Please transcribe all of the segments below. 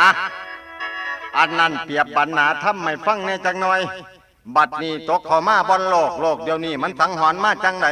อะอันนั้นเปรียบปัญหาทำไม่ฟังแน่จังหน่อย บัดนี้ตกขอมาบนโลกโลกเดี๋ยวนี้มันสังหรณ์มาจังไหน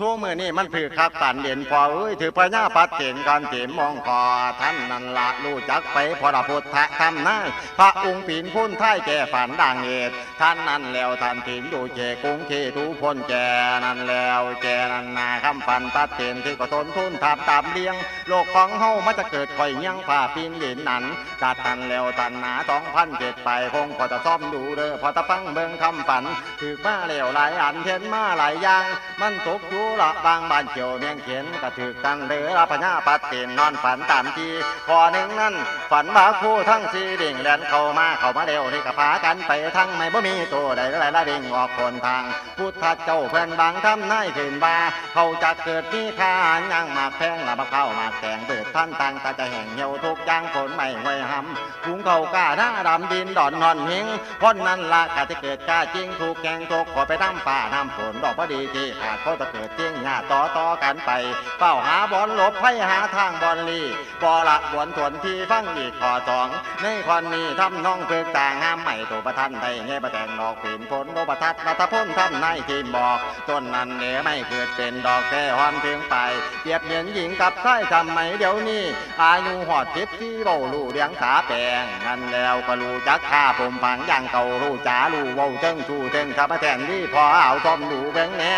ทั่วมือนี่มันถือคักตันเด่นพอเอ้ยถือพญาปัดเต็นการเต็มมองคอท่านนันละรู้จักไปพระพุทธธรรมนายพระองค์ปีนพ้นท้ายแก่ฝันดังเหตุท่านนั่นแล้วท่านถินดูเจกุ้งเคทุพ้นแก่นั่นแล้วแก่นั่นนาคำฟันตัดเต็นที่ก็ทนทุนทำตามเลี้ยง โลกของเฮามันจะเกิดข่อยยังผ่าปีนเหรียญนั้นจัดทันแล้วทันหนาสองพันเจ็ดไปคงพอจะซ่อมดูเด้อพอจะฟังเบิ่งคำฝันถือมาแล้วหลายอันเห็นมาหลายอย่างมันตกอยู่ละบางบ้านเกี่ยวเมียงเขียนก็ถือกันเด้อละพญาปัดเต็นนอนฝันตามทีพอหนึ่งนั้นฝันว่าคู่ทั้งสี่ดิ่งแลนเข้ามาเข้ามาเร็วนี่ก็พากันไปทั้งไม่บ่มีตัวใดหลายละดิ่งออกคนทาง พุทธเจ้าเพื่อนบางทำนายขึ้นบาเขาจะเกิดมีค่ายังมากแพงละมาเข้ามาแข่งเปิดท่านตังตาจะแห่งเหี่ยวทุกอย่างฝนไม่ไว้หำหุงเขากล้าหน้าดำดินดอนนอนหิงพ้นนั้นละกาจะเกิดกล้าจริงถูกแกงทุกขอไปน้ำป่าน้ำฝนดอกพอดีที่ขาดเขาจะเกิดจริงหน้าต่อต่อกันไปเป้าหาบอลลบให้หาทางบอลลีบอละบวนสวนที่ฟังอีกขอสองในคนนี้ทำน้องเพิกต่างงามใหม่ตัวประทันได้เงี้ยประแตงดอกปีนผลโบประทัดรัตพ้นทำนายทีมบอกต้นนั้นเนื้อไม่เกิดเป็นดอกแค่หอมถึงไปเปรียบเหมือนหญิงกับชายทำไมเดี๋ยวนี้อายุหอดทิพที่เบาลู่เลี้ยงขาแปงนั่นแล้วก็รู้จักข้าผมผังอย่างเก่ารู้จ๋ารู้เว้าเจ้งชูเจ้งข้าพแทนนี่พอเอาต้อมดูแบงแน่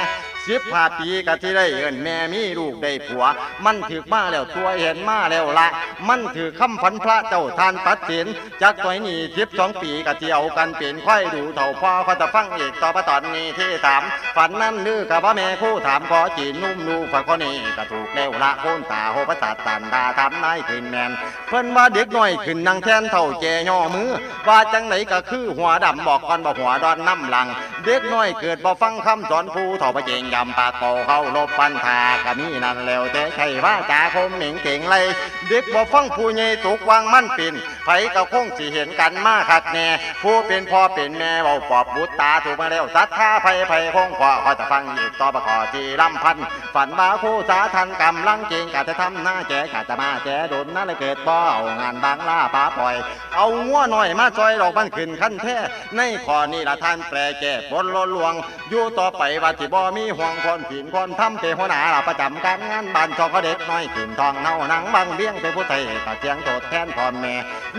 สิบห้าปีก็ที่ได้เอินแม่มีลูกได้ผัว มันถือมาแล้วตัวเห็นมาแล้วละ มันถือคำพันพระเจ้าทานตัดสินจากตัวนี้สิบสองปีก็เที่ยวกันเป็นค่อยดูเท่าพ่อเขาจะฟังอีกต่อไปตอนนี้ที่ถามฝันนั้นลือกับว่าแม่คู่ถามขอจีนนุ่มนูฝันคนนี้ก็ถูกแล้วละโคนตาโหประสาทตันดาทำนายขึ้นแมนเพิ่นว่าเด็กน้อยขึ้นนางแทนเท่าแจย่อมือ ว่าจังไหนก็คือหัวดำบอกก่อนบ่หัวดอนน้ำหลัง เด็กน้อยเกิดบ่ฟังคำสอนผู้เท่าพระเจงยำปากโกเข้าลบปันทาก็มีนั่นแล้วแต่ใช่ว่าจาคมเหม่งเก่งไรเด็กบ่ฟังผู้ใหญ่ถูกวางมั่นปินไผก็คงสิเห็นกันมาคักแน่ผู้เป็นพ่อเป็นแม่เว้าปอบบุตรตาถูกมาแล้วสัทธาไผไผคงพอคอยจะฟังอีกต่อประกอที่ลำพัน ฝันว่าคู่สาทันกำลังเก่งกะจะทำหน้าแจกะจะมาแจโดนนั่นเลยเกิดบ่เอางานบางล่าป้าปล่อย เอางัวหน่อยมาซอยดอกมันขึ้นขั้นแท้ในข้อนี้ละท่านแปลแก้บนลลวงอยู่ต่อไปว่าที่บ่มีหวงคนผินคนทำเป็นหัวหน้าละประจำการงานบ้านชองเขาเด็กน้อยขึ้นทองเน่าหนังบางเบี้ยงเป็นผู้ไทยกะเจียงโตดแทนพ่อแม่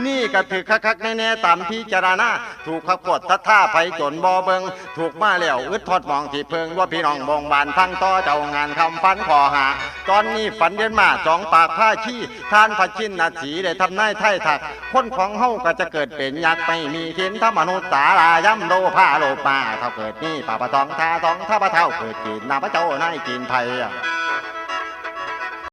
นี่ก็ถือคักๆแน่ๆตามที่จารณาถูกขับกดทัดท่าไผจนบ่เบิงถูกมาแล้วอึดทอดมองที่เพิงว่าพี่น้องบงบานทั้งต่อเจ้างานคำฟันขอหา ตอนนี้ฝันเย็นมาสองปากผ้าขี้ทานผัดชินนาสีได้ทำนายไทยถักคนของเฮาก็จะเกิดเป็นยักษ์ไม่มีทินถ้ามนุษย์สาลาย่ำโลผ้าโลมาถ้าเกิดนี่ป่าปะตองทาตองถ้าปะเท่าเกิดกินาพระเจ้านายกินไทยอะ